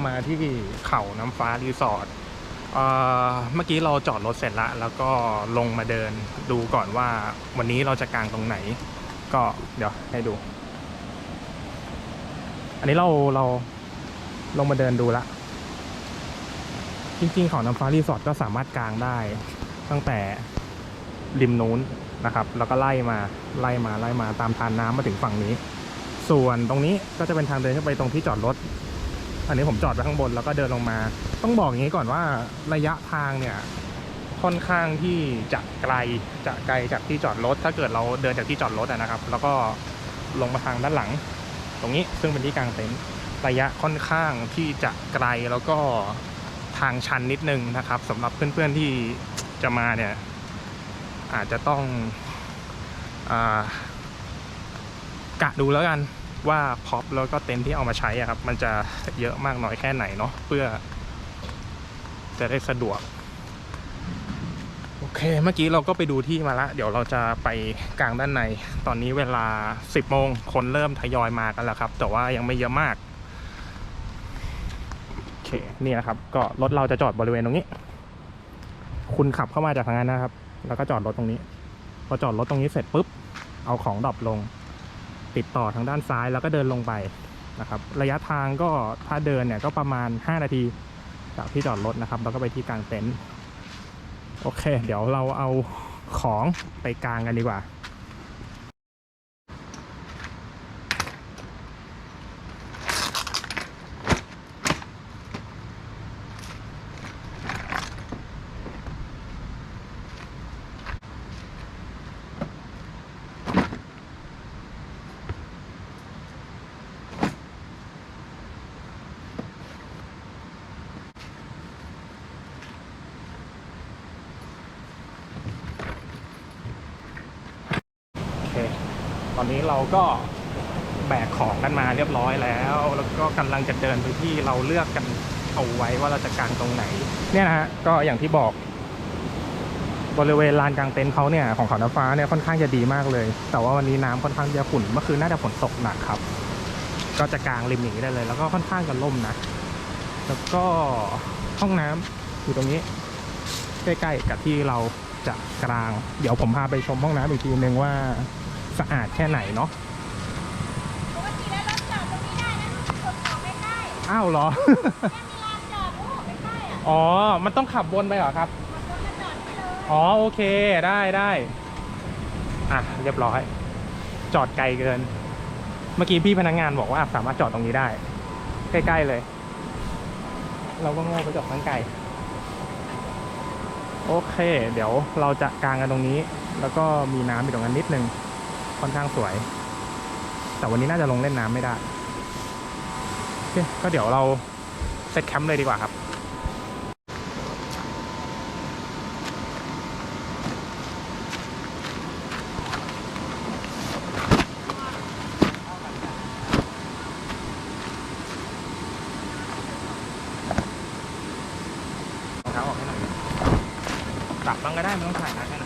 ามาที่เขาน้ำฟ้ารีสอร์ทเอ่อเมื่อกี้เราจอดรถเสร็จละ แล้วก็ลงมาเดินดูก่อนว่าวันนี้เราจะกางตรงไหน ก็เดี๋ยวให้ดู อันนี้เราเราลงมาเดินดูละ จริงๆเขาน้ำฟ้ารีสอร์ทก็สามารถกางได้ตั้งแต่ริมนู้นนะครับ แล้วก็ไล่มาไล่มาไล่มาตามทานน้ำมาถึงฝั่งนี้ ส่วนตรงนี้ก็จะเป็นทางเดินขึ้นไปตรงที่จอดรถ อันนี้ผมจอดไปข้างบนแล้วก็เดินลงมา ต้องบอกอย่างนี้ก่อนว่าระยะทางเนี่ยค่อนข้างที่จะไกลจะไกลจากที่จอดรถ ถ้าเกิดเราเดินจากที่จอดรถนะครับ แล้วก็ลงมาทางด้านหลัง ตรงนี้ซึ่งเป็นที่กลางเต็นท์ระยะค่อนข้างที่จะไกลแล้วก็ทางชันนิดนึงนะครับสำหรับเพื่อนๆที่จะมาเนี่ยอาจจะต้องอกะดูแล้วกัน ว่าพ็อปแล้วก็เต็นท์ที่เอามาใช้อะครับ มันจะเยอะมากน้อยแค่ไหนเนาะเพื่อ จะได้สะดวก โอเค เมื่อกี้เราก็ไปดูที่มาละ เดี๋ยวเราจะไปกลางด้านใน ตอนนี้เวลา 10โมงคนเริ่มทยอยมากันแล้วครับ แต่ว่ายังไม่เยอะมาก โอเค นี่นะครับ ก็รถเราจะจอดบริเวณตรงนี้ คุณขับเข้ามาจากทางนั้นนะครับ แล้วก็จอดรถตรงนี้ พอจอดรถตรงนี้เสร็จปุ๊บ เอาของดรอปลง ติดต่อทางด้านซ้ายแล้วก็เดินลงไปนะครับระยะทางก็ถ้าเดินเนี่ยก็ประมาณ 5 นาทีจากที่จอดรถนะครับ แล้วก็ไปที่กลางเต็นท์โอเค เดี๋ยวเราเอาของไปกลางกันดีกว่า อนนี้เราก็แบกของกันมาเรียบร้อยแล้ว แล้วก็กำลังจะเดินไปที่เราเลือกกันเอาไว้ว่าเราจะกางตรงไหน เนี่ยนะฮะก็อย่างที่บอก บริเวณลานกลางเต็นท์เขาเนี่ยของเขาน้ำฟ้าเนี่ยค่อนข้างจะดีมากเลย แต่ว่าวันนี้น้ำค่อนข้างจะขุ่นเมื่อคืนน่าจะฝนตกหนักครับ ก็จะกางริมอย่างนี้ได้เลย แล้วก็ค่อนข้างจะล่มนะ แล้วก็ห้องน้ำอยู่ตรงนี้ใกล้ๆกับที่เราจะกลาง เดี๋ยวผมพาไปชมห้องน้ำอีกทีนึงว่า สะอาดแค่ไหนเนาะปกติแล้วรถจอดตรงนี้ได้นะลูกคนจอดไม่ได้อ้าวเหรอแค่มีลานจอดลูกไม่ได้อะอ๋อ มันต้องขับวนไปเหรอครับมันคนมาจอดไม่เลย อ๋อโอเคได้ได้อะเรียบร้อย จอดไกลเกิน เมื่อกี้พี่พนักงานบอกว่าสามารถจอดตรงนี้ได้ ใกล้ๆเลย เราก็โง่ไปจอดตั้งไกลโอเค เดี๋ยวเราจะกางกันตรงนี้ แล้วก็มีน้ำอยู่ตรงนั้นนิดนึง ค่อนข้างสวย แต่วันนี้น่าจะลงเล่นน้ำไม่ได้โอเคก็เดี๋ยวเราเซตแคมป์เลยดีกว่าครับรองเท้าออกให้หน่อยปรับบ้างก็ได้ไม่ต้องถ่ายนา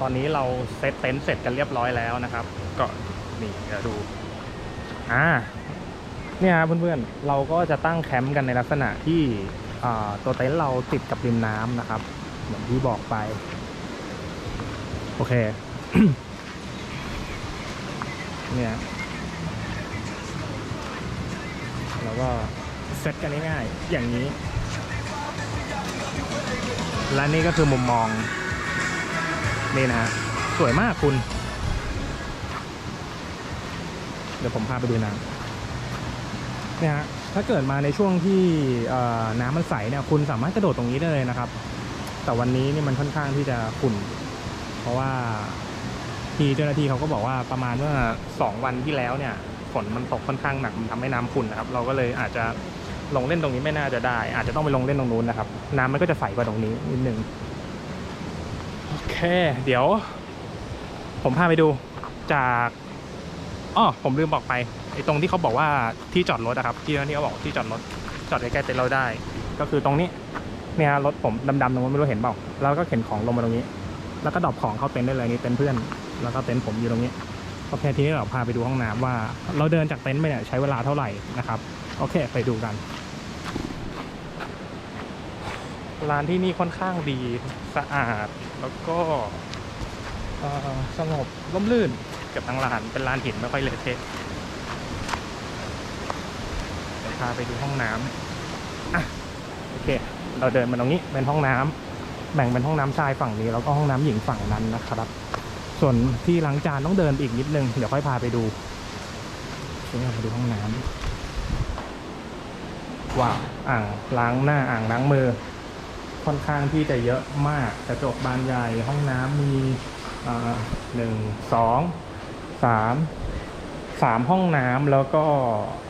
ตอนนี้เราเซตเต็นท์เสร็จกันเรียบร้อยแล้วนะครับ ก็นี่เดี๋ยวดูอ่าเนี่ยครับเพื่อนๆเราก็จะตั้งแคมป์กันในลักษณะที่ตัวเต็นท์เราติดกับริมน้ำนะครับ เหมือนที่บอกไป โอเคเนี่ยแล้วก็เซตกันง่ายๆอย่างนี้ และนี่ก็คือมุมมอง นี่นะฮะสวยมากคุณ เดี๋ยวผมพาไปดูน้ำเนี่ยฮะถ้าเกิดมาในช่วงที่น้ำมันใสเนี่ย คุณสามารถกระโดดตรงนี้ได้เลยนะครับ แต่วันนี้นี่มันค่อนข้างที่จะขุ่น เพราะว่าทีเจ้าหน้าที่เขาก็บอกว่าประมาณว่าสองวันที่แล้วเนี่ยฝนมันตกค่อนข้างหนักมันทำให้น้ำขุ่นนะครับ เราก็เลยอาจจะลงเล่นตรงนี้ไม่น่าจะได้ อาจจะต้องไปลงเล่นตรงนู้นนะครับ น้ำมันก็จะใสกว่าตรงนี้นิดนึง เค เดี๋ยว ผมพาไปดูจากอ๋อผมลืมบอกไปไอ้ตรงที่เขาบอกว่าที่จอดรถนะครับ ที่เจ้าหน้าที่เขาบอกที่จอดรถจอดใกล้ๆเต็นท์เราได้ ก็คือตรงนี้เนี่ยรถผมดำๆตรงนั้นไม่รู้เห็นเปล่าแล้วก็เข็นของลงมาตรงนี้ แล้วก็ดรอปของเข้าเต็นท์ได้เลยนี่เต็นท์เพื่อน แล้วก็เต็นท์ผมอยู่ตรงนี้โอเคทีนี้เราพาไปดูห้องน้ำว่า เราเดินจากเต็นท์ไปเนี่ยใช้เวลาเท่าไหร่นะครับ โอเคไปดูกันร้านที่นี่ค่อนข้างดีสะอาด แล้วก็เอ่อสงบร่มรื่นเกับทั้งร้านเป็นร้านหินไม่ค่อยเละเทะเดี๋ยวพาไปดูห้องน้ำอะโอเค เราเดินมาตรงนี้เป็นห้องน้ำแบ่งเป็นห้องน้ำชายฝั่งนี้แล้วก็ห้องน้ำหญิงฝั่งนั้นนะครับ ส่วนที่ล้างจานต้องเดินไปอีกนิดนึงเดี๋ยวค่อยพาไปดูเดี๋ยวเรามาดูห้องน้ำว้าวอ่างล้างหน้าอ่างล้างมือ ค่อนข้างที่จะเยอะมากกระจกบานใหญ่ห้องน้ำมีหนึ่งสองสามสามห้องน้ำแล้วก็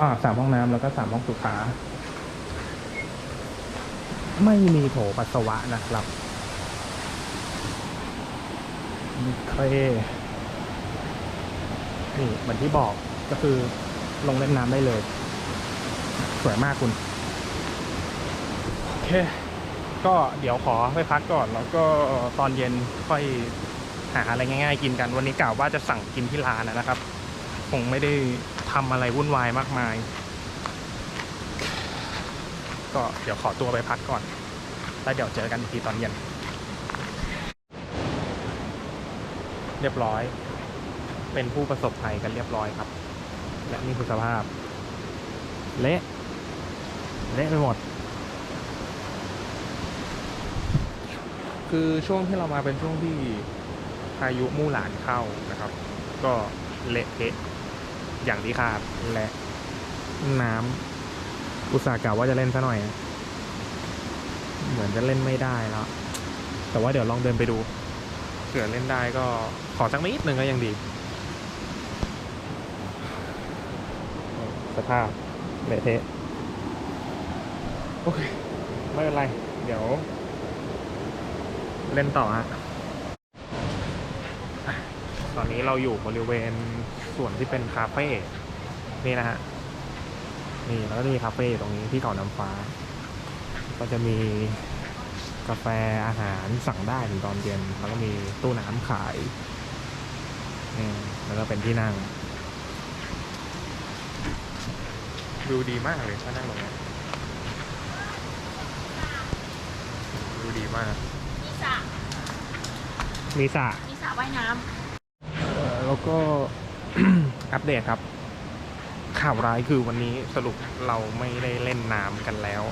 อ่าสามห้องน้ำแล้วก็สามห้องสุขาไม่มีโถปัสสาวะนะครับโอเคนี่เหมือนที่บอกก็คือลงเล่นน้ำได้เลย สวยมากคุณ โอเค ก็เดี๋ยวขอไปพักก่อน แล้วก็ตอนเย็นค่อยหาอะไรง่ายๆ กินกัน วันนี้กล่าวว่าจะสั่งกินที่ร้านนะครับ คงไม่ได้ทำอะไรวุ่นวายมากมาย ก็เดี๋ยวขอตัวไปพักก่อน แล้วเดี๋ยวเจอกันอีกทีตอนเย็น เรียบร้อย เป็นผู้ประสบภัยกันเรียบร้อยครับ และนี่คือสภาพ เละ เละไปหมด คือช่วงที่เรามาเป็นช่วงที่พายุมู่หลานเข้านะครับ ก็เละเทะอย่างที่คาดและน้ำอุตส่าห์กล่าวว่าจะเล่นซะหน่อย เหมือนจะเล่นไม่ได้แล้ว แต่ว่าเดี๋ยวลองเดินไปดูเผื่อเล่นได้ก็ขอสักนิดหนึ่งก็ยังดี สภาพเละเทะโอเค ไม่เป็นไร เดี๋ยว เล่นต่อฮะตอนนี้เราอยู่บริเวณส่วนที่เป็นคาเฟ่นี่นะฮะนี่แล้วก็จะมีคาเฟ่ตรงนี้ที่เกาะน้ำฟ้า ก็จะมีกาแฟอาหารสั่งได้ถึงตอนเย็นแล้วก็มีตู้น้ำขายนี่แล้วก็เป็นที่นั่งดูดีมากเลยถ้านั่งตรงนี้ดูดีมาก สระมีสระมีสระว่ายน้เอ่อแล้วก็ อัปเดตครับ ข่าวร้ายคือวันนี้สรุปเราไม่ได้เล่นน้ำกันแล้ว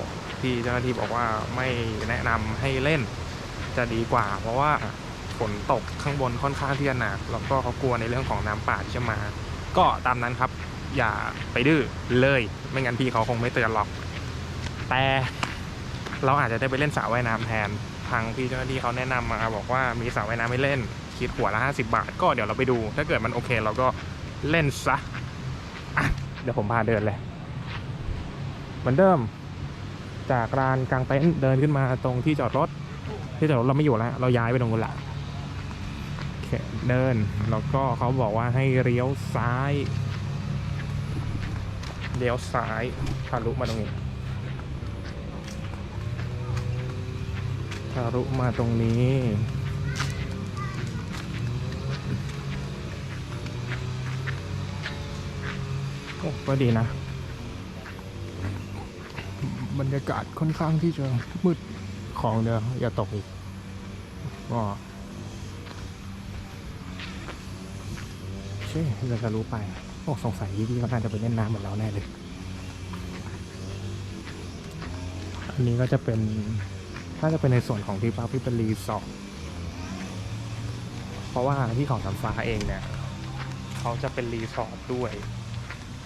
ที่เจ้าหน้าที่บอกว่าไม่แนะนำให้เล่นจะดีกว่า เพราะว่าฝนตกข้างบนค่อนข้างที่จะหนักแล้วก็เขากลัวในเรื่องของน้ำป่าที่จะมา ก็ตามนั้นครับ อย่าไปดื้อเลย ไม่งั้นพี่เขาคงไม่เตือนหรอก แต่เราอาจจะได้ไปเล่นสระว่ายน้ำแทน ทางพี่เจ้าหน้าที่เขาแนะนำมาบอกว่ามีสระว่ายน้ำให้เล่น คิดหัวละ 50 บาท ก็เดี๋ยวเราไปดู ถ้าเกิดมันโอเคเราก็เล่นซะอะเดี๋ยวผมพาเดินเลย เหมือนเดิม จากลานกลางเต็นท์เดินขึ้นมาตรงที่จอดรถ ที่จอดรถเราไม่อยู่แล้ว เราย้ายไปตรงนู้นละเคเดินแล้วก็เขาบอกว่าให้เลี้ยวซ้าย เลี้ยวซ้ายทะลุมาตรงนี้ารุมาตรงนี้ โอ้ก็ดีนะ บรรยากาศค่อนข้างที่จะมืดของเด้ออย่าตกอีกก็เช่เราจะรู้ไป โอ้สงสัยยี่ปีเขาจะไปเล่นน้ำเหมือนเราแน่เลย อันนี้ก็จะเป็น น่าจะเป็นในส่วนของที่พักที่เป็นรีสอร์ทเพราะว่าที่ของสามฟ้าเองเนี่ยเขาจะเป็นรีสอร์ทด้วย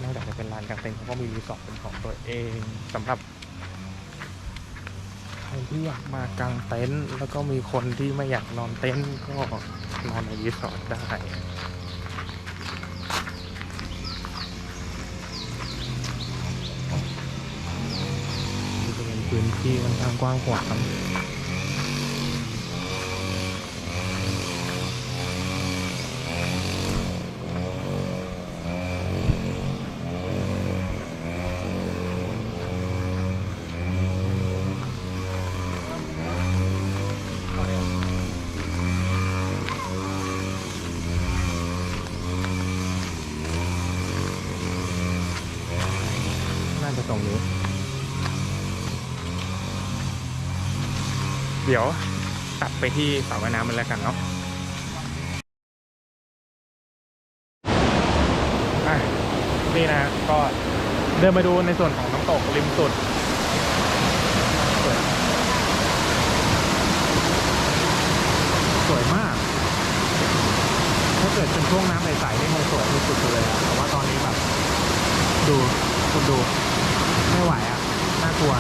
นอกจากจะเป็นลานกางเต็นท์เขาก็มีรีสอร์ทเป็นของตัวเองสำหรับใครที่อยากมากางเต็นท์แล้วก็มีคนที่ไม่อยากนอนเต็นท์ก็นอนในรีสอร์ทได้ พื้นที่ค่อนข้างกว้างขวาง ดี๋ยวตัดไปที่สระว่ายน้ำมันแล้วกันเนาะนี่นะก็เดินมาดูในส่วนของน้ำตกริมสุดสวยสวยมาก ถ้าเกิดเป็นช่วงน้ำใสๆนี่คงสวยที่สุดเลยอะแต่ว่าตอนนี้แบบ ดูคุณดู ไม่ไหวอะ น่ากลัว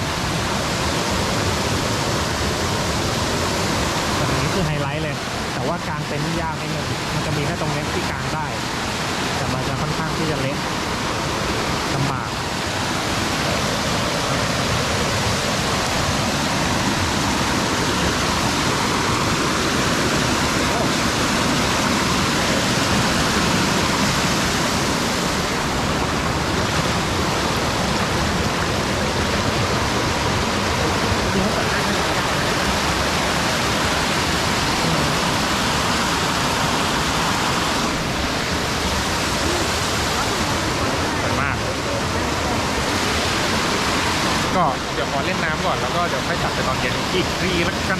แต่ตรงนี้ คือไฮไลท์เลย แต่ว่ากางเต็นท์ยากนิดนึงมันจะมีแค่ตรงนี้ที่กางได้ แต่มันจะค่อนข้างที่จะเล็กลำบาก สวยมาก ก็เดี๋ยวขอเล่นน้ำก่อนแล้วก็เดี๋ยวค่อยกลับไปตอนเย็นอีกทีละกัน